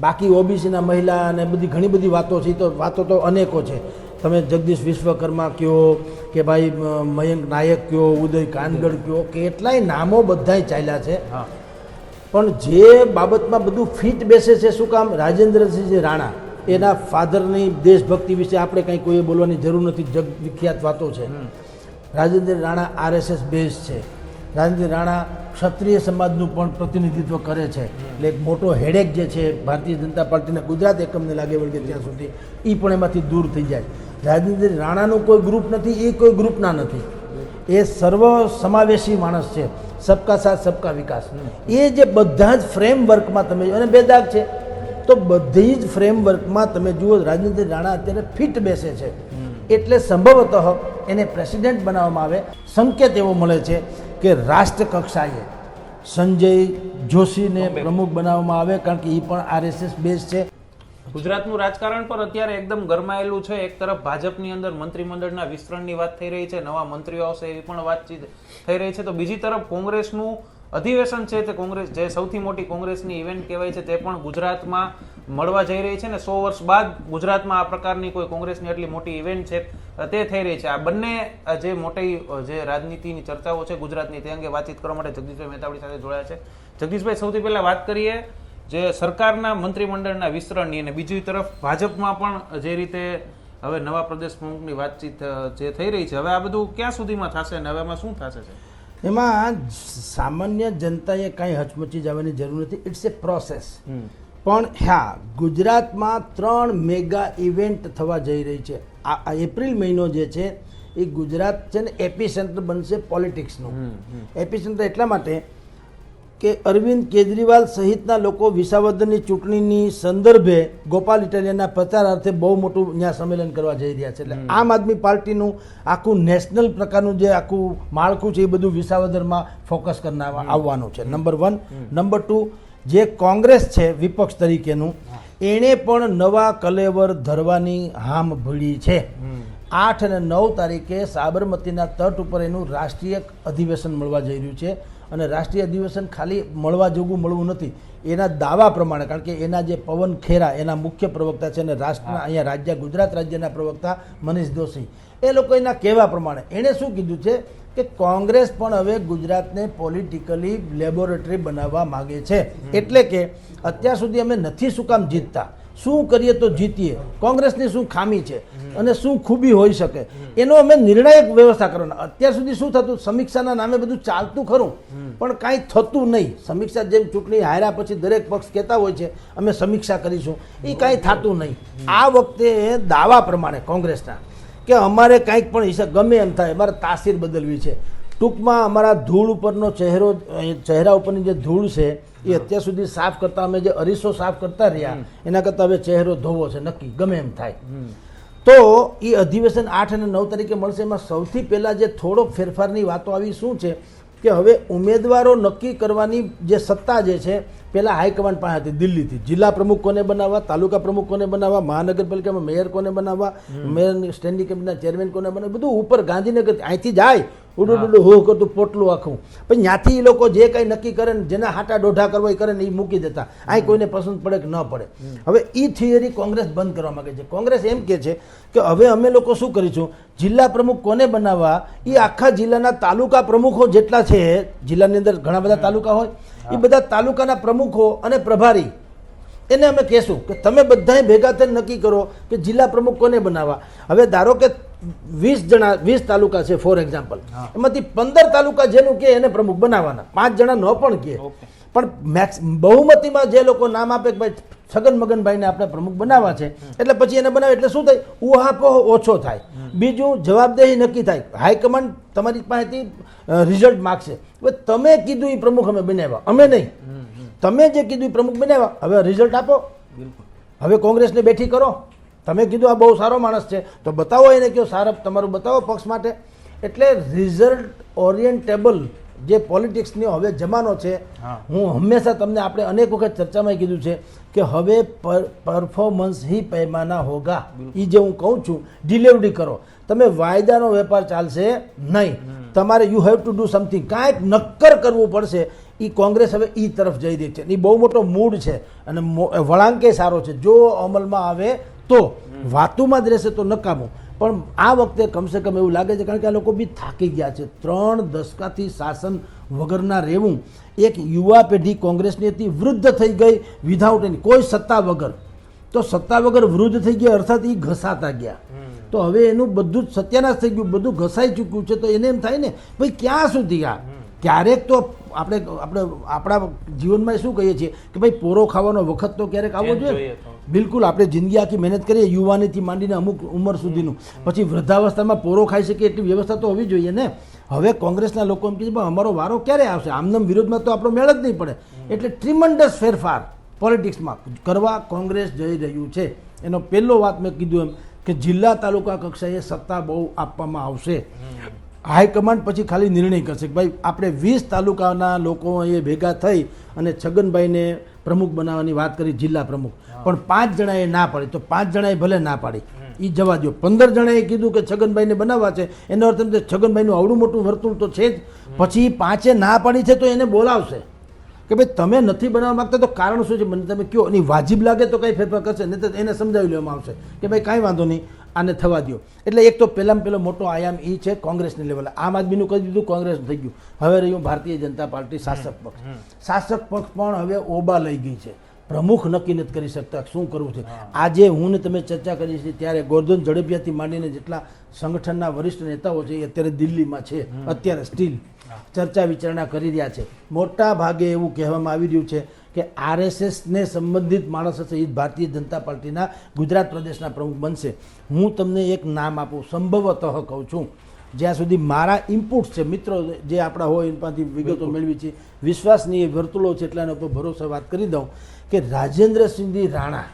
બાકી ઓબીસીના મહિલા અને બધી ઘણી બધી વાતો છે તો વાતો તો અનેકો છે. તમે જગદીશ વિશ્વકર્મા કયો કે ભાઈ મયંક નાયક કયો ઉદય કાનગડ કયો કેટલાય નામો બધાય ચાલ્યા છે. હા. પણ જે બાબતમાં બધું ફિટ બેસે છે શું કામ? રાજેન્દ્રસિંહ રાણા એના ફાધરની દેશભક્તિ વિશે આપણે કંઈ કોઈએ બોલવાની જરૂર નથી જગ વિખ્યાત વાતો છે. રાજેન્દ્ર રાણા આરએસએસ બેઝ છે. રાજેન્દ્ર રાણા ક્ષત્રિય સમાજનું પણ પ્રતિનિધિત્વ કરે છે. એટલે એક મોટો હેડેક જે છે ભારતીય જનતા પાર્ટીના ગુજરાત એકમને લાગે વળગે ત્યાં સુધી એ પણ એમાંથી દૂર થઈ જાય. રાજેન્દ્ર રાણાનું કોઈ ગ્રુપ નથી એ કોઈ ગ્રુપના નથી. એ સર્વ સમાવેશી માણસ છે. સબકા સાથ સબકા વિકાસ. એ જે બધા જ ફ્રેમવર્કમાં તમે અને બે દાગ છે. તો બધી જ ફ્રેમવર્કમાં તમે જુઓ રાજેન્દ્ર રાણા અત્યારે ફિટ બેસે છે. એટલે સંભવતઃ એને પ્રેસિડેન્ટ બનાવવામાં આવે. સંકેત એવો મળે છે કે રાષ્ટ્ર કક્ષાએ સંજય જોશીને પ્રમુખ બનાવવામાં આવે કારણ કે એ પણ આરએસએસ બેઝ છે. ગુજરાતનું રાજકારણ પર અત્યારે એકદમ ગરમાયેલું છે. એક તરફ ભાજપની અંદર મંત્રીમંડળના વિસ્તરણની વાત થઈ રહી છે નવા મંત્રીઓ આવશે એવી પણ વાતચીત થઈ રહી છે. તો બીજી તરફ કોંગ્રેસનું અધિવેશન છે તે કોંગ્રેસ જે સૌથી મોટી કોંગ્રેસની ઇવેન્ટ કહેવાય છે તે પણ ગુજરાતમાં મળવા જઈ રહી છે ને સો વર્ષ બાદ ગુજરાતમાં આ પ્રકારની કોઈ કોંગ્રેસની આટલી મોટી ઇવેન્ટ છે તે થઈ રહી છે. આ બંને જે મોટી જે રાજનીતિની ચર્ચાઓ છે ગુજરાતની, તે અંગે વાતચીત કરવા માટે જગદીશભાઈ મહેતાવડી સાથે જોડાયા છે. જગદીશભાઈ, સૌથી પહેલાં વાત કરીએ, જે સરકારના મંત્રીમંડળના વિસ્તરણની અને બીજી તરફ ભાજપમાં પણ જે રીતે હવે નવા પ્રદેશ પ્રમુખની વાતચીત જે થઈ રહી છે, હવે આ બધું ક્યાં સુધીમાં થશે અને હવે આમાં શું થશે? છે એમાં સામાન્ય જનતાએ કાંઈ હચમચી જવાની જરૂર નથી. ઇટ્સ એ પ્રોસેસ પણ હા ગુજરાતમાં ત્રણ મેગા ઇવેન્ટ થવા જઈ રહી છે. આ એપ્રિલ મહિનો જે છે એ ગુજરાત છે ને એપી સેન્ટર બનશે પોલિટિક્સનું એપી સેન્ટર એટલા માટે કે અરવિંદ કેજરીવાલ સહિતના લોકો વિસાવદરની ચૂંટણીની સંદર્ભે ગોપાલ ઇટાલિયાના પ્રચારાર્થે બહુ મોટું ત્યાં સંમેલન કરવા જઈ રહ્યા છે. એટલે આમ આદમી પાર્ટીનું આખું નેશનલ પ્રકારનું જે આખું માળખું છે એ બધું વિસાવદરમાં ફોકસ કરનાર આવવાનું છે. નંબર વન નંબર ટુ જે કોંગ્રેસ છે વિપક્ષ તરીકેનું એણે પણ નવા કલેવર ધરવાની હામ ભળી છે. આઠ અને નવ તારીખે સાબરમતીના તટ ઉપર એનું રાષ્ટ્રીય અધિવેશન મળવા જઈ રહ્યું છે. અને રાષ્ટ્રીય અધિવેશન ખાલી મળવા જોગું મળવું નથી. એના દાવા પ્રમાણે કારણ કે એના જે પવન ખેરા એના મુખ્ય પ્રવક્તા છે અને રાષ્ટ્રના અહીંયા રાજ્ય ગુજરાત રાજ્યના પ્રવક્તા મનીષ દોશી. એ લોકો એના કહેવા પ્રમાણે એણે શું કીધું છે કે કોંગ્રેસ પણ હવે ગુજરાતને પોલિટિકલી લેબોરેટરી બનાવવા માગે છે. એટલે કે અત્યાર સુધી અમે નથી શું કામ જીતતા. શું કરીએ તો જીતીએ? કોંગ્રેસની શું ખામી છે? અને શું ખૂબી હોઈ શકે? એનો અમે નિર્ણાયક વ્યવસ્થા કરવાના. અત્યાર સુધી શું થતું? સમીક્ષાના નામે બધું ચાલતું ખરું. પણ કાંઈ થતું નહીં. સમીક્ષા જેમ ચૂંટણી હાર્યા પછી દરેક પક્ષ કહેતા હોય છે, અમે સમીક્ષા કરીશું. એ કાંઈ થતું નહીં. આ વખતે દાવા પ્રમાણે કોંગ્રેસના કે અમારે કાંઈક પણ હિસાબ ગમે એમ થાય, અમારે તાસીર બદલવી છે. ટૂંકમાં અમારા ધૂળ ઉપરનો ચહેરો, ચહેરા ઉપરની જે ધૂળ છે એ અત્યાર સુધી સાફ કરતા અમે જે અરીસો સાફ કરતા રહ્યા એના કરતાં હવે ચહેરો ધોવો છે નક્કી ગમે એમ થાય. તો એ અધિવેશન આઠ અને નવ તરીકે મળશે એમાં સૌથી પહેલાં જે થોડોક ફેરફારની વાતો આવી શું છે કે હવે ઉમેદવારો નક્કી કરવાની જે સત્તા જે છે પહેલાં હાઈકમાન્ડ પાસે હતી દિલ્હીથી. જિલ્લા પ્રમુખ કોને બનાવવા તાલુકા પ્રમુખ કોને બનાવવા મહાનગરપાલિકામાં મેયર કોને બનાવવા મેયર સ્ટેન્ડિંગ કમિટીના ચેરમેન કોને બનાવવા બધું ઉપર ગાંધીનગર અહીંથી જાય ઉડું ઉડું હો કરતું પોટલું આખું. પછી ત્યાંથી એ લોકો જે કંઈ નક્કી કરે ને જેના હાટા દોઢા કરવા એ કરે ને એ મૂકી દેતા. અહીં કોઈને પસંદ પડે કે ન પડે. હવે એ થિયરી કોંગ્રેસ બંધ કરવા માંગે છે. કોંગ્રેસ એમ કે છે કે હવે અમે લોકો શું કરીશું? જિલ્લા પ્રમુખ કોને બનાવવા? એ આખા જિલ્લાના તાલુકા પ્રમુખો જેટલા છે જિલ્લાની અંદર ઘણા બધા તાલુકા હોય એ બધા તાલુકાના પ્રમુખો અને પ્રભારી એને અમે કહેશું કે તમે બધાએ ભેગા થઈને નક્કી કરો કે જિલ્લા પ્રમુખ કોને બનાવવા. હવે ધારો કે વીસ જણા વીસ તાલુકા છે ફોર એક્ઝામ્પલ એમાંથી પંદર તાલુકા જેનું કે એને પ્રમુખ બનાવવાના. પાંચ જણા ન પણ કે. પણ મેક્સ બહુમતીમાં જે લોકો નામ આપે કે ભાઈ છગન મગનભાઈને આપણે પ્રમુખ બનાવવા છે એટલે પછી એને બનાવે એટલે શું થાય? ઉહાપોહ ઓછો થાય. બીજું જવાબદેહી નક્કી થાય. હાઈકમાન્ડ તમારી પાસેથી રિઝલ્ટ માગશે. હવે તમે કીધું એ પ્રમુખ અમે બનાવ્યા. અમે નહીં. તમે જે કીધું એ પ્રમુખ બનાવ્યા હવે રિઝલ્ટ આપો. હવે કોંગ્રેસને બેઠી કરો. તમે કીધું આ બહુ સારો માણસ છે તો બતાવો એને કયો સારા તમારું બતાવો પક્ષ માટે. એટલે રિઝલ્ટ ઓરિએન્ટેબલ જે પોલિટિક્સની હવે જમાનો છે હું. હંમેશા તમને આપણે અનેક વખત ચર્ચામાં કીધું છે કે હવે પરફોર્મન્સ હી પૈમાના હોગા. એ જે હું કહું છું ડિલિવરી કરો. તમે વાયદાનો વેપાર ચાલશે નહીં. તમારે you have to do something કાંઈક નક્કર કરવું પડશે. એ કોંગ્રેસ હવે એ તરફ જઈ રહી છે. એ બહુ મોટો મૂડ છે અને વળાંકે સારો છે. જો અમલમાં આવે તો વાતોમાં જ રહેશે તો નકામું. પણ આ વખતે કમસે કમ એવું લાગે છે કારણ કે આ લોકો બી થાકી ગયા છે. ત્રણ દશકાથી શાસન વગરના રહેવું. એક યુવા પેઢી કોંગ્રેસની હતી વૃદ્ધ થઈ ગઈ વિધાઉટ એની કોઈ સત્તા વગર. તો સત્તા વગર વૃદ્ધ થઈ ગયા અર્થાત એ ઘસાતા ગયા. તો હવે એનું બધું જ સત્યાનાશ થઈ ગયું બધું ઘસાઈ ચૂક્યું છે તો એને એમ થાય ને ભાઈ ક્યાં સુધી આ? ક્યારેક તો આપણે આપણે આપણા જીવનમાં શું કહીએ છીએ કે ભાઈ પોરો ખાવાનો વખત તો ક્યારેક આવવો જોઈએ. બિલકુલ આપણે જિંદગી આખી મહેનત કરીએ યુવાનીથી માંડીને અમુક ઉંમર સુધીનું. પછી વૃદ્ધાવસ્થામાં પોરો ખાઈ શકીએ એટલી વ્યવસ્થા તો હોવી જોઈએ ને. હવે કોંગ્રેસના લોકો એમ કહે છે અમારો વારો ક્યારે આવશે? આમનામ વિરોધમાં તો આપણો મેળ જ નહીં પડે. એટલે ટ્રીમન્ડસ ફેરફાર પોલિટિક્સમાં કરવા કોંગ્રેસ જઈ રહ્યું છે. એનો પહેલો વાત મેં કીધું એમ કે જિલ્લા તાલુકા કક્ષાએ સત્તા બહુ આપવામાં આવશે. હાઈકમાન્ડ પછી ખાલી નિર્ણય કરશે કે ભાઈ આપણે વીસ તાલુકાના લોકો એ ભેગા થઈ અને છગનભાઈને પ્રમુખ બનાવવાની વાત કરી જિલ્લા પ્રમુખ. પણ પાંચ જણાએ ના પાડી. તો પાંચ જણાએ ભલે ના પાડી. એ જવા દો પંદર જણાએ કીધું કે છગનભાઈને બનાવવા છે. એનો અર્થ એમ છે છગનભાઈનું આવડું મોટું વર્તુળ તો છે જ. પછી પાંચે ના પાડી છે તો એને બોલાવશે. કે ભાઈ તમે નથી બનાવવા માગતા તો કારણ શું છે? મને તમે કહો અને વાજિબ લાગે તો કંઈ ફેરફાર કરશે. નહીં તો એને સમજાવી લેવામાં આવશે. કે ભાઈ કાંઈ વાંધો નહીં. આને થવા દો એટલે એક તો પહેલામાં પહેલો મોટો આયામ એ છે કોંગ્રેસની લેવલે આમ આદમીનું કહી દીધું? કોંગ્રેસ થઈ ગયું. હવે રહ્યું ભારતીય જનતા પાર્ટી શાસક પક્ષ. શાસક પક્ષ પણ હવે ઓબા લઈ ગઈ છે. પ્રમુખ નક્કી નથી કરી શકતા શું કરવું છે. આજે હું ને તમે ચર્ચા કરી છે ત્યારે ગોરધન ઝડપિયાથી માંડીને જેટલા સંગઠનના વરિષ્ઠ નેતાઓ છે એ અત્યારે દિલ્હીમાં છે. અત્યારે સ્ટીલ ચર્ચા વિચારણા કરી રહ્યા છે. મોટા ભાગે એવું કહેવામાં આવી રહ્યું છે કે આરએસએસને સંબંધિત માણસ હશે એ ભારતીય જનતા પાર્ટીના ગુજરાત પ્રદેશના પ્રમુખ બનશે. હું તમને એક નામ આપું સંભવતઃ કહું છું. જ્યાં સુધી મારા ઇનપુટ્સ છે મિત્રો જે આપણા હોય એમાંથી વિગતો મેળવી છે વિશ્વાસનીય વર્તુળો છે એટલાના ઉપર ભરોસે વાત કરી દઉં કે રાજેન્દ્રસિંહજી રાણા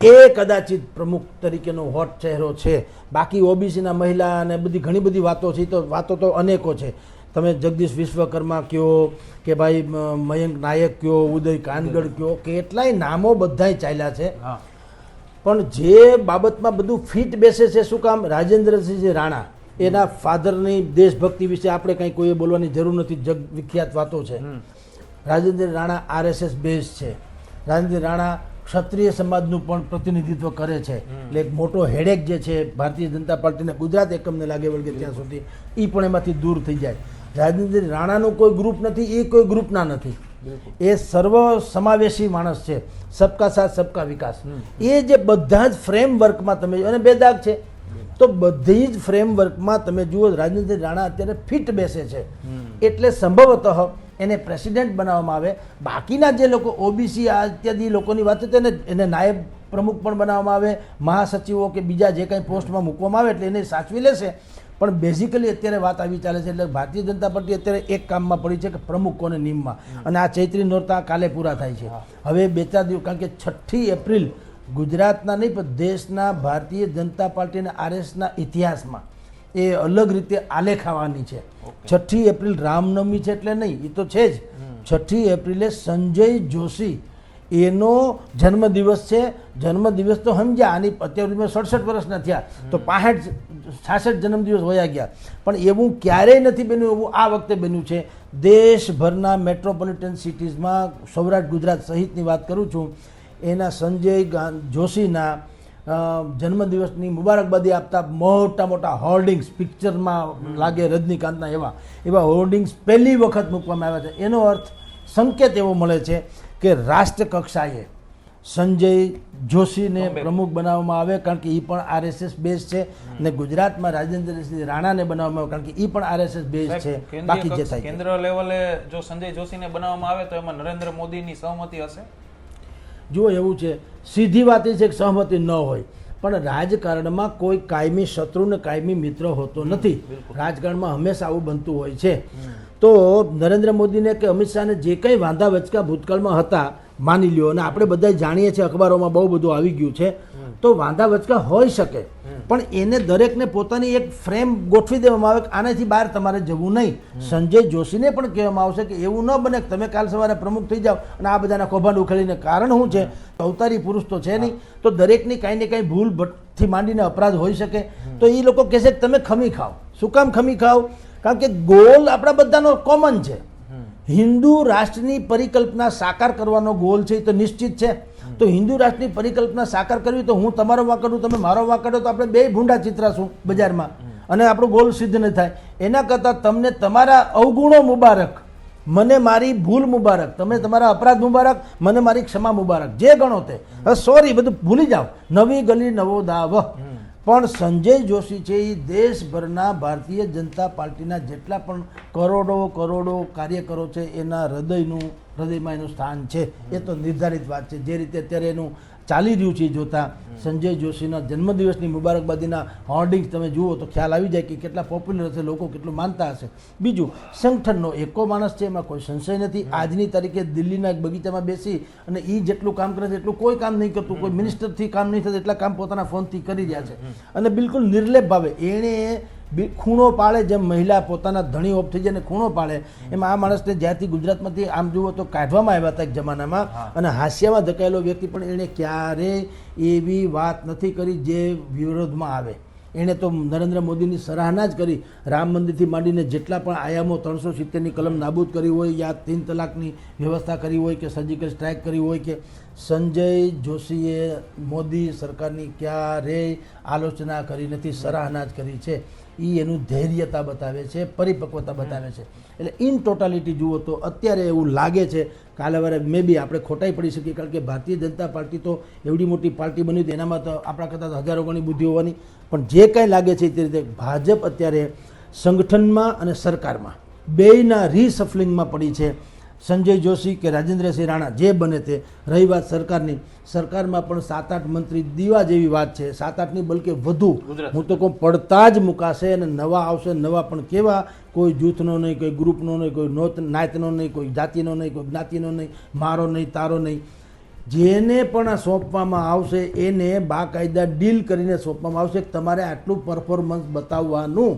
એ કદાચિત પ્રમુખ તરીકેનો હોટ ચહેરો છે. બાકી ઓબીસીના મહિલા અને બધી ઘણી બધી વાતો છે તો વાતો તો અનેકો છે. તમે જગદીશ વિશ્વકર્મા કયો કે ભાઈ મયંક નાયક કયો ઉદય કાનગડ કયો કેટલાય નામો બધાય ચાલ્યા છે. પણ જે બાબતમાં બધું ફિટ બેસે છે શું કામ? રાજેન્દ્રસિંહ રાણા એના ફાધરની દેશભક્તિ વિશે આપણે કંઈ કોઈએ બોલવાની જરૂર નથી જગ વિખ્યાત વાતો છે. રાજેન્દ્ર રાણા આરએસએસ બેઝ છે. રાજેન્દ્ર રાણા ક્ષત્રિય સમાજનું પણ પ્રતિનિધિત્વ કરે છે. એટલે એક મોટો હેડેક જે છે ભારતીય જનતા પાર્ટીને ગુજરાત એકમને લાગે વળગે ત્યાં સુધી એ પણ એમાંથી દૂર થઈ જાય. રાજેન્દ્ર રાણાનું કોઈ ગ્રુપ નથી એ કોઈ ગ્રુપના નથી. એ સર્વ સમાવેશી માણસ છે સબકા સાથ સબકા વિકાસ. એ જે બધા જ ફ્રેમવર્કમાં તમે અને બે દાગ છે તો બધી જ ફ્રેમવર્કમાં તમે જુઓ રાજેન્દ્ર રાણા અત્યારે ફિટ બેસે છે. એટલે સંભવતઃ એને પ્રેસિડેન્ટ બનાવવામાં આવે. બાકીના જે લોકો ઓબીસી આ ઇત્યાદિ લોકોની વાત છે તેને એને નાયબ પ્રમુખ પણ બનાવવામાં આવે. મહાસચિવો કે બીજા જે કંઈ પોસ્ટમાં મૂકવામાં આવે એટલે એને સાચવી લેશે. પણ બેઝિકલી અત્યારે વાત આવી ચાલે છે એટલે ભારતીય જનતા પાર્ટી અત્યારે એક કામમાં પડી છે કે પ્રમુખ કોને નિમમાં અને આ ચૈત્રી નોરતા કાલે પૂરા થાય છે. હવે બે ચાર દિવસ કારણ કે છઠ્ઠી એપ્રિલ ગુજરાતના નહીં પણ દેશના ભારતીય જનતા પાર્ટી અને આરએસના ઇતિહાસમાં એ અલગ રીતે આલેખાવાની છે. છઠ્ઠી એપ્રિલ રામનવમી છે એટલે નહીં એ તો છે જ. છઠ્ઠી એપ્રિલે સંજય જોશી એનો જન્મદિવસ છે. જન્મદિવસ તો સમજ્યા, આની અત્યાર સુધીમાં સડસઠ વર્ષના થયા. તો પાસઠ છાસઠ જન્મદિવસ વયા ગયા. પણ એવું ક્યારેય નથી બન્યું, એવું આ વખતે બન્યું છે. દેશભરના મેટ્રોપોલિટન સિટીઝમાં સૌરાષ્ટ્ર, ગુજરાત સહિતની વાત કરું છું. એના સંજય જોશીના જન્મદિવસની મુબારકબાદી આપતા મોટા મોટા હોર્ડિંગ્સ પિક્ચરમાં લાગે રજનીકાંતના એવા. એવા હોર્ડિંગ્સ પહેલી વખત મૂકવામાં આવ્યા છે. એનો અર્થ સંકેત એવો મળે છે કે રાષ્ટ્ર કક્ષાએ સંજય જોશીને પ્રમુખ બનાવવામાં આવે કારણ કે એ પણ આરએસએસ બેઝ છે અને ગુજરાતમાં રાજેન્દ્રસિંહ રાણાને બનાવવામાં આવે કારણ કે એ પણ આરએસએસ બેઝ છે બાકી જે થાય કેન્દ્ર લેવલે જો સંજય જોશીને બનાવવામાં આવે તો એમાં નરેન્દ્ર મોદીની સહમતિ હશે? જુઓ એવું છે. સીધી વાત એ છે કે સહમતિ ન હોય. પણ રાજકારણમાં કોઈ કાયમી શત્રુ ને કાયમી મિત્ર હોતો નથી. રાજકારણમાં હંમેશા આવું બનતું હોય છે. તો નરેન્દ્ર મોદીને કે અમિત શાહને જે કંઈ વાંધા વચકા ભૂતકાળમાં હતા માની લ્યો. અને આપણે બધા જાણીએ છીએ અખબારોમાં બહુ બધું આવી ગયું છે. તો વાંધા વચકા હોઈ શકે. પણ એને દરેકને પોતાની એક ફ્રેમ ગોઠવી દેવામાં આવે કે આનાથી બહાર તમારે જવું નહીં. સંજય જોશીને પણ કહેવામાં આવશે કે એવું ન બને કે તમે કાલ સવારે પ્રમુખ થઈ જાઓ અને આ બધાના કૌભાંડ ઉખેડીને. કારણ શું છે? અવતારી પુરુષ તો છે નહીં. તો દરેકની કાંઈ ને કાંઈ ભૂલ ભટથી માંડીને અપરાધ હોઈ શકે. તો એ લોકો કહેશે કે તમે ખમી ખાઓ. શું કામ ખમી ખાઓ? કારણ કે ગોલ આપણા બધાનો કોમન છે. હિન્દુ રાષ્ટ્રની પરિકલ્પના સાકાર કરવાનો ગોલ છે એ તો નિશ્ચિત છે. તો હિન્દુ રાષ્ટ્રની પરિકલ્પના સાકાર કરવી તો હું તમારો વાંકડું તમે મારો વાંકડો તો આપણે બે ભૂંડા ચિત્રાશું બજારમાં. અને આપણો ગોલ સિદ્ધ ન થાય. એના કરતાં તમને તમારા અવગુણો મુબારક મને મારી ભૂલ મુબારક તમે તમારા અપરાધ મુબારક મને મારી ક્ષમા મુબારક. જે ગણો તે. સોરી બધું ભૂલી જાઓ. નવી ગલી નવો દાવ પણ સંજય જોશી છે એ દેશભરના ભારતીય જનતા પાર્ટીના જેટલા પણ કરોડો કરોડો કાર્યકરો છે એના હૃદયનું હૃદયમાં એનું સ્થાન છે એ તો નિર્ધારિત વાત છે. જે રીતે અત્યારે એનું ચાલી રહ્યું છે જોતા સંજય જોશીના જન્મદિવસની મુબારકબાદીના હોર્ડિંગ્સ તમે જુઓ તો ખ્યાલ આવી જાય કે કેટલા પોપ્યુલર હશે લોકો કેટલું માનતા હશે. બીજું સંગઠનનો એકો માણસ છે એમાં કોઈ સંશય નથી. આજની તારીખે દિલ્હીના એક બગીચામાં બેસી અને એ જેટલું કામ કરે છે એટલું કોઈ કામ નહીં કરતું. કોઈ મિનિસ્ટરથી કામ નહીં થતું એટલા કામ પોતાના ફોનથી કરી રહ્યા છે. અને બિલકુલ નિર્લેપ ભાવે. એણે ખૂણો પાડે જેમ મહિલા પોતાના ધણી ઓફ થઈ જાય ખૂણો પાડે એમાં આ માણસને જ્યારથી ગુજરાતમાંથી આમ જુઓ તો કાઢવામાં આવ્યા હતા એક જમાનામાં અને હાસ્યમાં ધકાયેલો વ્યક્તિ પણ એણે ક્યારેય એવી વાત નથી કરી જે વિરોધમાં આવે. એણે તો નરેન્દ્ર મોદીની સરાહના જ કરી રામ મંદિરથી માંડીને જેટલા પણ આયામો ત્રણસો સિત્તેરની કલમ નાબૂદ કરી હોય યા તીન તલાકની વ્યવસ્થા કરી હોય કે સર્જિકલ સ્ટ્રાઇક કરી હોય કે સંજય જોશીએ મોદી સરકારની ક્યારેય આલોચના કરી નથી સરાહના જ કરી છે. એ એનું ધૈર્યતા બતાવે છે, પરિપક્વતા બતાવે છે. એટલે ઇન ટોટાલિટી જુઓ તો અત્યારે એવું લાગે છે, કાલે વારે મે બી આપણે ખોટાઈ પડી શકીએ, કારણ કે ભારતીય જનતા પાર્ટી તો એવડી મોટી પાર્ટી બની હતી, એનામાં તો આપણા કરતાં હજારો ગણી બુદ્ધિ હોવાની. પણ જે કાંઈ લાગે છે તે રીતે ભાજપ અત્યારે સંગઠનમાં અને સરકારમાં બેયના રીસફલિંગમાં પડી છે. સંજય જોશી કે રાજેન્દ્રસિંહ રાણા જે બને તે રહી વાત સરકારની. સરકારમાં પણ સાત આઠ મંત્રી દીવા જેવી વાત છે. સાત આઠની બલકે વધુ હું તો કહું પડતા જ મુકાશે અને નવા આવશે. નવા પણ કેવા? કોઈ જૂથનો નહીં કોઈ ગ્રુપનો નહીં કોઈ નોત નાયતનો નહીં કોઈ જાતિનો નહીં કોઈ જ્ઞાતિનો નહીં મારો નહીં તારો નહીં. જેને પણ આ સોંપવામાં આવશે એને બાકાયદા ડીલ કરીને સોંપવામાં આવશે કે તમારે આટલું પરફોર્મન્સ બતાવવાનું.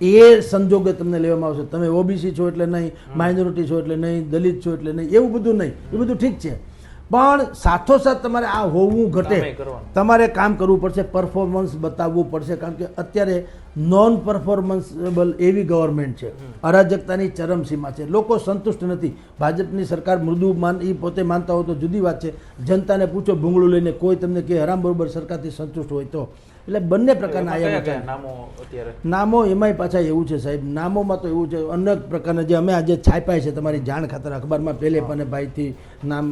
એ સંજોગે તમને લેવામાં આવશે. તમે ઓબીસી છો એટલે નહીં માઇનોરિટી છો એટલે નહીં દલિત છો એટલે નહીં એવું બધું નહીં. એ બધું ઠીક છે. પણ સાથોસાથ તમારે આ હોવું ઘટે. તમારે કામ કરવું પડશે પરફોર્મન્સ બતાવવું પડશે કારણ કે અત્યારે નોન પરફોર્મન્સેબલ એવી ગવર્મેન્ટ છે. અરાજકતાની ચરમસીમા છે. લોકો સંતુષ્ટ નથી. ભાજપની સરકાર મૃદુ માન એ પોતે માનતા હોય તો જુદી વાત છે. જનતાને પૂછો ભૂંગળું લઈને કોઈ તમને કે હરામ બરોબર સરકારથી સંતુષ્ટ હોય તો. એટલે બંને પ્રકારના છે નામો અત્યારે? નામો એમાંય પાછા એવું છે સાહેબ. નામોમાં તો એવું છે અનેક પ્રકારના જે અમે આજે છાપ્યા છે તમારી જાણ ખાતર. અખબારમાં પહેલે પણ ભાઈથી નામ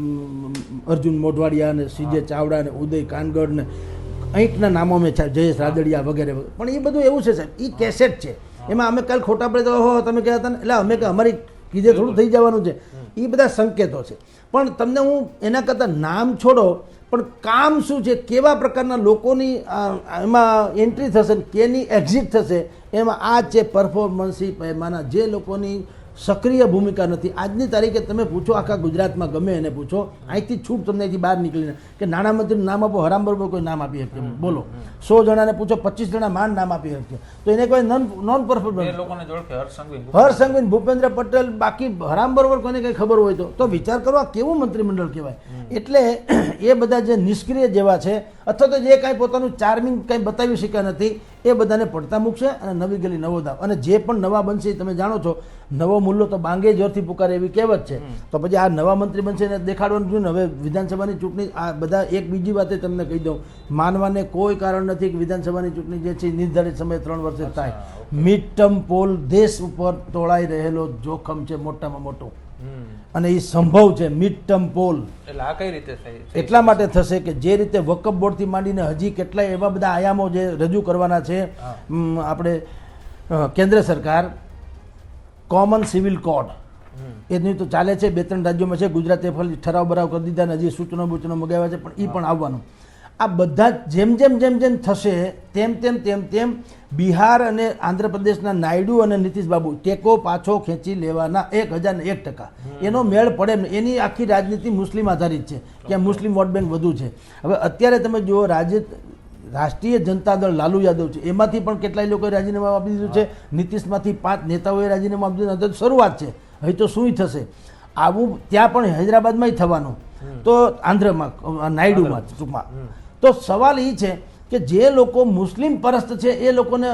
અર્જુન મોઢવાડિયા અને સીજે ચાવડા અને ઉદય કાનગડ ને અહીંકના નામો મેં જયેશ રાદડિયા વગેરે. પણ એ બધું એવું છે સાહેબ. એ કેસેટ છે. એમાં અમે કાલ ખોટા પડે તો ઓહો તમે કહેતા હતા ને? એટલે અમે કે અમારી કીધે થોડું થઈ જવાનું છે. એ બધા સંકેતો છે. પણ તમને હું એના કરતાં નામ છોડો પણ કામ શું છે? કેવા પ્રકારના લોકોની એમાં એન્ટ્રી થશે કેની એક્ઝિટ થશે? એમાં આ છે પરફોર્મન્સી પૈમાના જે લોકોની સક્રિય ભૂમિકા નથી. આજની તારીખે તમે પૂછો આખા ગુજરાતમાં ગમે એને પૂછો અહીંથી છૂટ તમને અહીંથી બહાર નીકળીને. કે નાણામંત્રીનું નામ આપો હરામ બરોબર કોઈ નામ આપી શકે બોલો. સો જણાને પૂછો પચીસ જણા માંડ નામ આપી શકે. તો એને કોઈ non non performance Sanghavi Bhupendra. Patel બાકી હરામ બરોબર કોને કંઈ ખબર હોય તો. તો વિચાર કરો આ કેવું મંત્રીમંડળ કહેવાય. એટલે એ બધા જે નિષ્ક્રિય જેવા છે અથવા તો જે કાંઈ પોતાનું ચાર્મિંગ કંઈ બતાવી શક્યા નથી એ બધાને પડતા મૂકશે અને નવી ગલી નવો દાવ. અને જે પણ નવા બનશે તમે જાણો છો નવો મુલ્લો તો બાંગે જોરથી પુકારે એવી કહેવત છે. તો પછી આ નવા મંત્રી બનશે એને દેખાડવાનું જોયું ને હવે વિધાનસભાની ચૂંટણી આ બધા એક બીજી વાતે તમને કહી દઉં. માનવાને કોઈ કારણ નથી કે વિધાનસભાની ચૂંટણી જે છે નિર્ધારિત સમય ત્રણ વર્ષે થાય. મિડ ટર્મ પોલ દેશ ઉપર તોળાઈ રહેલો જોખમ છે મોટામાં મોટું. અને એ સંભવ છે મિડ ટર્મ પોલ એટલે આ કઈ રીતે થાય એટલા માટે થશે કે જે રીતે વકફ બોર્ડથી માંડીને હજી કેટલાય એવા બધા આયામો જે રજૂ કરવાના છે આપણે કેન્દ્ર સરકાર કોમન સિવિલ કોડ. એની તો ચાલે છે બે ત્રણ રાજ્યોમાં છે ગુજરાતે ફરી ઠરાવ બરાવ કરી દીધા ને હજી સૂચનો બૂચનો મગાવ્યા છે પણ એ પણ આવવાનું. આ બધા જેમ જેમ જેમ જેમ થશે તેમ તેમ તેમ તેમ બિહાર અને આંધ્રપ્રદેશના નાયડુ અને નીતિશબાબુ ટેકો પાછો ખેંચી લેવાના એક હજાર એક ટકા. એનો મેળ પડે એની આખી રાજનીતિ મુસ્લિમ આધારિત છે કે મુસ્લિમ વોટ બેંક વધુ છે. હવે અત્યારે તમે જુઓ રાજ્ય રાષ્ટ્રીય જનતા દળ લાલુ યાદવ છે. એમાંથી પણ કેટલાય લોકોએ રાજીનામું આપી દીધું છે. નીતિશમાંથી પાંચ નેતાઓએ રાજીનામું આપી દીધું શરૂઆત છે. હવે તો શું થશે? આવું ત્યાં પણ હૈદરાબાદમાંય થવાનું. તો આંધ્રમાં નાયડુમાં ટૂંકમાં. તો સવાલ એ છે કે જે લોકો મુસ્લિમ પરસ્ત છે એ લોકોને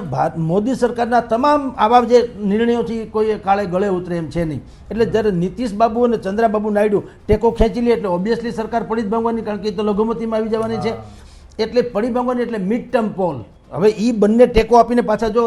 મોદી સરકારના તમામ આવા જે નિર્ણયો છે એ કોઈ કાળે ગળે ઉતરે એમ છે નહીં. એટલે જ્યારે નીતિશ બાબુ અને ચંદ્રાબાબુ નાયડુ ટેકો ખેંચી લે એટલે ઓબ્વિયસલી સરકાર પડી જ ભાંગવાની કારણ કે એ તો લઘુમતીમાં આવી જવાની છે. એટલે પડી ભાંગવાની એટલે મિડ ટર્મ પોલ હવે એ બંને ટેકો આપીને પાછા જો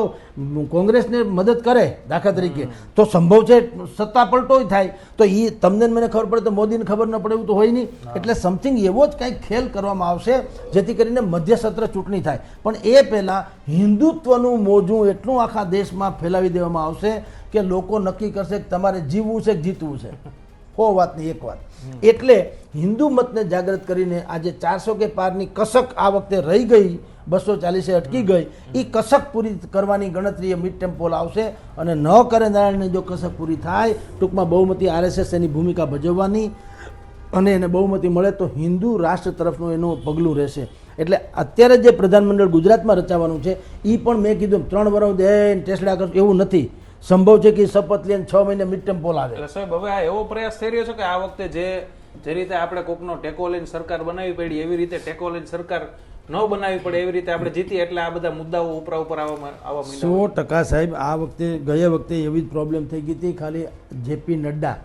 કોંગ્રેસને મદદ કરે દાખલા તરીકે તો સંભવ છે સત્તા પલટો થાય. તો એ તમને મને ખબર પડે તો મોદીને ખબર ન પડે એવું તો હોય નહીં. એટલે સમથિંગ એવો જ કંઈક ખેલ કરવામાં આવશે જેથી કરીને મધ્ય સત્ર ચૂંટણી થાય. પણ એ પહેલાં હિન્દુત્વનું મોજું એટલું આખા દેશમાં ફેલાવી દેવામાં આવશે કે લોકો નક્કી કરશે કે તમારે જીવવું છે કે જીતવું છે. હો નહીં એક વાત. એટલે હિન્દુ મતને જાગૃત કરીને આજે ચારસો કે પારની કસક આ વખતે રહી ગઈ, બસો ચાલીસે અટકી ગઈ એ કસક પૂરી કરવાની ગણતરી મિડ ટર્મ પોલ આવશે અને ન કરે નારાયણને જો કસક પૂરી થાય, ટૂંકમાં બહુમતી આરએસએસ એની ભૂમિકા ભજવવાની અને એને બહુમતી મળે તો હિન્દુ રાષ્ટ્ર તરફનું એનું પગલું રહેશે. એટલે અત્યારે જે પ્રધાનમંડળ ગુજરાતમાં રચાવાનું છે એ પણ મેં કીધું ત્રણ વર્ષ દે ટેસડા કરશું, એવું નથી. સંભવ છે કે શપથ લઈને છ મહિને મિડ ટર્મ પોલ આવે એટલે સાહેબ હવે આ એવો પ્રયાસ થઈ રહ્યો છે કે આ વખતે જે જે રીતે આપણે કોકનો ટેકો લઈને સરકાર બનાવી પડી એવી રીતે ટેકો લઈને સરકાર ન બનાવી પડે એવી રીતે આપણે જીતી એટલે આ બધા મુદ્દાઓ ઉપરા ઉપર આવવા આવવા સો ટકા સાહેબ આ વખતે ગયા વખતે એવી જ પ્રોબ્લેમ થઈ ગઈ હતી. ખાલી જેપી નડ્ડા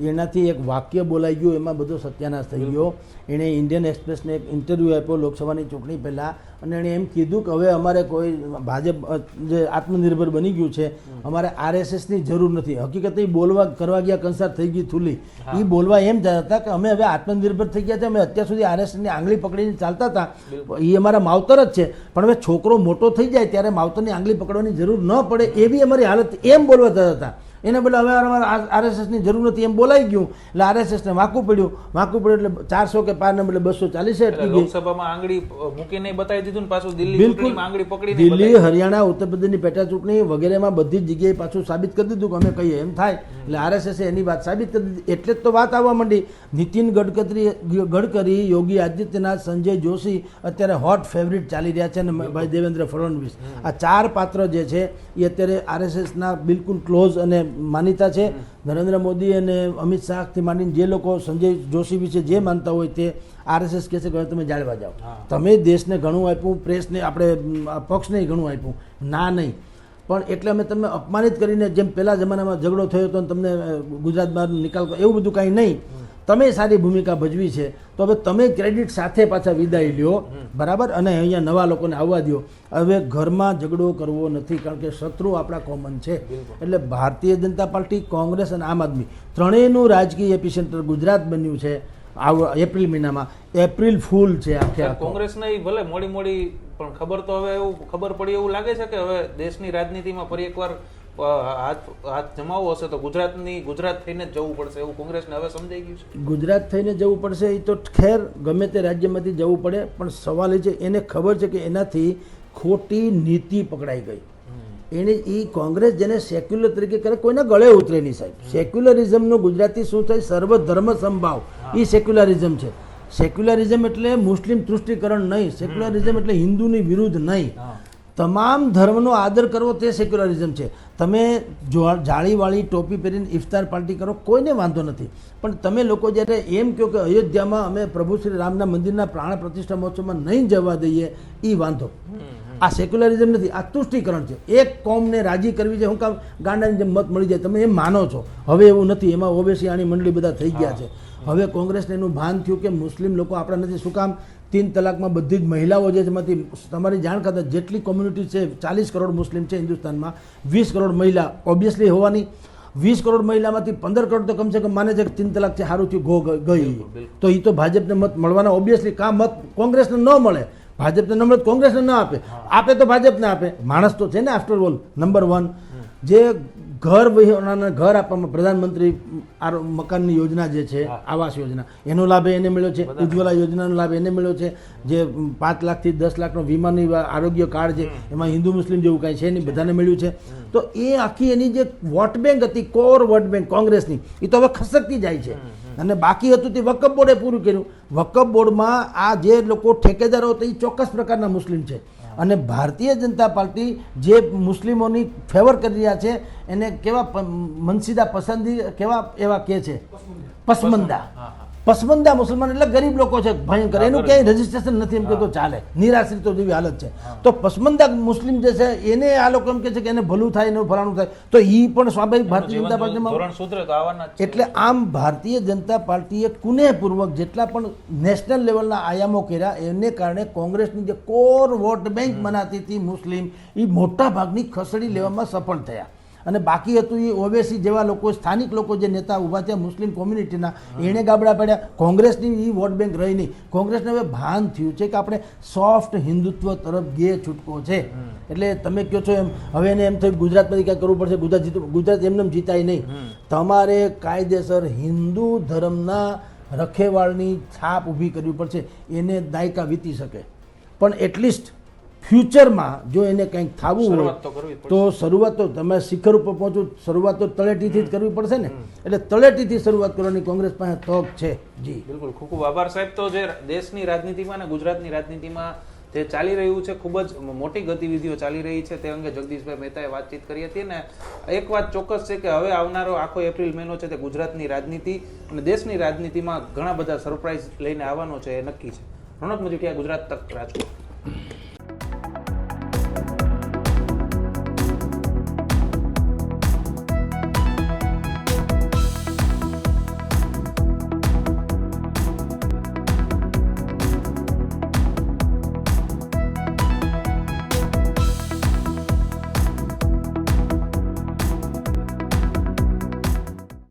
એનાથી એક વાક્ય બોલાઈ ગયું એમાં બધો સત્યાનાશ થઈ ગયો. એણે ઇન્ડિયન એક્સપ્રેસને એક ઇન્ટરવ્યૂ આપ્યો લોકસભાની ચૂંટણી પહેલાં. અને એણે એમ કીધું કે હવે અમારે કોઈ ભાજપ જે આત્મનિર્ભર બની ગયું છે અમારે આરએસએસની જરૂર નથી. હકીકત એ બોલવા કરવા ગયા કંસાર થઈ ગઈ થુલી. એ બોલવા એમ જતા હતા કે અમે હવે આત્મનિર્ભર થઈ ગયા છે અમે અત્યાર સુધી આરએસએસની આંગળી પકડીને ચાલતા હતા. એ અમારા માવતર જ છે. પણ હવે છોકરો મોટો થઈ જાય ત્યારે માવતરની આંગળી પકડવાની જરૂર ન પડે એવી અમારી હાલત એમ બોલવા જતા હતા. એને બદલે હવે અમારે આરએસએસની જરૂર નથી. એમ બોલાઈ ગયું. એટલે આરએસએસને વાંકું પડ્યું. વાંકું પડ્યું એટલે ચારસો કે પારને બદલે બસો ચાલીસે એટલે અટકી ગઈ લોકસભામાં આંગળી મૂકીને બતાવી દીધું ને પાછું દિલ્હી બિલકુલ. આંગળી પકડી દિલ્હી હરિયાણા ઉત્તર પ્રદેશની પેટા ચૂંટણી વગેરેમાં બધી જ જગ્યાએ પાછું સાબિત કરી દીધું કે અમે કહીએ. એમ થાય. એટલે આરએસએસે એની વાત સાબિત કરી દીધી. એટલે જ તો વાત આવવા માંડી. નીતિન ગડકરી ગડકરી યોગી આદિત્યનાથ સંજય જોશી અત્યારે હોટ ફેવરિટ ચાલી રહ્યા છે અને ભાઈ દેવેન્દ્ર ફડણવીસ. આ ચાર પાત્ર જે છે એ અત્યારે આરએસએસના બિલકુલ ક્લોઝ અને માનીતા છે. નરેન્દ્ર મોદી અને અમિત શાહથી માંડીને જે લોકો સંજય જોશી વિશે જે માનતા હોય તે આરએસએસ કહે છે કે તમે જાળવા જાઓ. તમે દેશને ઘણું આપ્યું પ્રેસને આપણે પક્ષને ઘણું આપ્યું. ના નહીં. પણ એટલે અમે તમને અપમાનિત કરીને જેમ પહેલા જમાનામાં ઝઘડો થયો હતો તમને ગુજરાત બહાર નિકાલ એવું બધું કાંઈ નહીં. તમે સારી ભૂમિકા ભજવી છે તો હવે તમે ક્રેડિટ સાથે પાછા વિદાય લ્યો. બરાબર? અને અહીંયા નવા લોકોને આવવા દો હવે ઘરમાં ઝઘડો કરવો નથી કારણ કે શત્રુ આપણા કોમન છે. એટલે ભારતીય જનતા પાર્ટી કોંગ્રેસ અને આમ આદમી ત્રણેયનું રાજકીય એપિસેન્ટર ગુજરાત બન્યું છે આવ એપ્રિલ મહિનામાં. એપ્રિલ ફૂલ છે આખે કોંગ્રેસને ભલે મોડી મોડી પણ ખબર તો હવે એવું ખબર પડી એવું લાગે છે કે હવે દેશની રાજનીતિમાં ફરી એકવાર હાથ હાથ જમાવવો હશે તો ગુજરાતની ગુજરાત થઈને જ જવું પડશે એવું કોંગ્રેસને હવે સમજાઈ ગયું છે. ગુજરાત થઈને જવું પડશે એ તો ખેર ગમે તે રાજ્યમાંથી જવું પડે પણ સવાલ એ છે એને ખબર છે કે એનાથી ખોટી નીતિ પકડાઈ ગઈ. એને એ કોંગ્રેસ જેને સેક્યુલર તરીકે કરે કોઈના ગળે ઉતરે નહીં સાહેબ. સેક્યુલરિઝમનું ગુજરાતી શું થાય? સર્વધર્મ સંભાવ. એ સેક્યુલરિઝમ છે. સેક્યુલરિઝમ એટલે મુસ્લિમ તૃષ્ટિકરણ નહીં. સેક્યુલરિઝમ એટલે હિન્દુની વિરુદ્ધ નહીં. તમામ ધર્મનો આદર કરવો તે સેક્યુલરિઝમ છે. તમે જાળીવાળી ટોપી પહેરીને ઇફતાર પાર્ટી કરો, કોઈને વાંધો નથી. પણ તમે લોકો જ્યારે એમ કહો કે અયોધ્યામાં અમે પ્રભુ શ્રી રામના મંદિરના પ્રાણ પ્રતિષ્ઠા મહોત્સવમાં નહીં જવા દઈએ એ વાંધો. આ સેક્યુલરિઝમ નથી, આ તુષ્ટિકરણ છે. એક કોમને રાજી કરવી છે, હું કામ ગાંડાની જેમ મત મળી જાય, તમે એમ માનો છો. હવે એવું નથી, એમાં ઓબેસી આની મંડળી બધા થઈ ગયા છે. હવે કોંગ્રેસને એનું ભાન થયું કે મુસ્લિમ લોકો આપણા નથી. શું કામ? તીન તલાકમાં બધી જ મહિલાઓ જે છે એમાંથી તમારી જાણ કરતા જેટલી કોમ્યુનિટી છે ચાલીસ કરોડ મુસ્લિમ છે હિન્દુસ્તાનમાં વીસ કરોડ મહિલા ઓબ્વિયસલી હોવાની. વીસ કરોડ મહિલામાંથી પંદર કરોડ તો કમસે કમ માને છે કે તીન તલાક છે સારું થયું ગો ગઈ. તો એ તો ભાજપને મત મળવાના ઓબ્વિયસલી કા મત કોંગ્રેસને ન મળે. ભાજપને ન મળે કોંગ્રેસને ન આપે. આપે તો ભાજપને આપે. માણસ તો છે ને આફ્ટર ઓલ નંબર વન જે ઘર વિહોણાના ઘર આપવામાં પ્રધાનમંત્રી મકાનની યોજના જે છે આવાસ યોજના એનો લાભ એને મળ્યો છે. ઉજ્જવલા યોજનાનો લાભ એને મળ્યો છે. જે પાંચ લાખથી દસ લાખનો વીમાની આરોગ્ય કાર્ડ છે એમાં હિન્દુ મુસ્લિમ જેવું કાંઈ છે નહીં બધાને મળ્યું છે. તો એ આખી એની જે વોટ બેંક હતી કોર વોટ બેંક કોંગ્રેસની એ તો હવે ખસકતી જાય છે. અને બાકી હતું તે વકફ બોર્ડે પૂરું કર્યું. વકફ બોર્ડમાં આ જે લોકો ઠેકેદારો હતા એ ચોક્કસ પ્રકારના મુસ્લિમ છે. અને ભારતીય જનતા પાર્ટી જે મુસ્લિમોની ફેવર કરી રહ્યા છે એને કેવા મનસીદા પસંદી કેવા એવા કે છે? પસમંદા. પસમંદા મુસલમાન એટલે ગરીબ લોકો છે ભયંકર. એનું ક્યાંય રજીસ્ટ્રેશન નથી એમ કે તો ચાલે. નિરાશ્રિતો જેવી હાલત છે. તો પસમંદા મુસ્લિમ જે છે એને આ લોકો એમ કે છે કે એને ભલું થાય એનું ફલાણું થાય. તો એ પણ સ્વાભાવિક ભારતીય જનતા પાર્ટીમાં. એટલે આમ ભારતીય જનતા પાર્ટીએ કુનેહપૂર્વક જેટલા પણ નેશનલ લેવલના આયામો કર્યા એને કારણે કોંગ્રેસની જે કોર વોટ બેંક બનાતી હતી મુસ્લિમ એ મોટા ભાગની ખસેડી લેવામાં સફળ થયા. અને બાકી હતું એ ઓવેસી જેવા લોકો, સ્થાનિક લોકો જે નેતા ઊભા થયા મુસ્લિમ કોમ્યુનિટીના, એણે ગાબડા પડ્યા. કોંગ્રેસની એ વોટ બેંક રહી નહીં. કોંગ્રેસને હવે ભાન થયું છે કે આપણે સોફ્ટ હિન્દુત્વ તરફ ગે છૂટકો છે. એટલે તમે કહો છો એમ, હવે એને એમ થયું ગુજરાતમાંથી કાંઈ કરવું પડશે? ગુજરાત જીત, ગુજરાત એમને એમ જીતાય નહીં. તમારે કાયદેસર હિન્દુ ધર્મના રખેવાળની છાપ ઊભી કરવી પડશે. એને દાયકા વીતી શકે. પણ એટલીસ્ટ ફ્યુચરમાં જો એને કંઈક થવું હોય તો કરવી તો શરૂઆત તો તમે શિખર ઉપર પહોંચો શરૂઆત તો તળેટીથી જ કરવી પડશે ને? એટલે તળેટીથી શરૂઆત કરવાની કોંગ્રેસ પાસે તક છે. જી. બિલકુલ. ખૂબ ખૂબ આભાર સાહેબ. તો જે દેશની રાજનીતિમાં અને ગુજરાતની રાજનીતિમાં જે ચાલી રહ્યું છે ખૂબ જ મોટી ગતિવિધિઓ ચાલી રહી છે તે અંગે જગદીશભાઈ મહેતાએ વાતચીત કરી હતી ને એક વાત ચોક્કસ છે કે હવે આવનારો આખો એપ્રિલ મહિનો છે તે ગુજરાતની રાજનીતિ અને દેશની રાજનીતિમાં ઘણા બધા સરપ્રાઇઝ લઈને આવવાનો છે એ નક્કી છે. રોનક મજીઠિયા ગુજરાત તક રાજકોટ.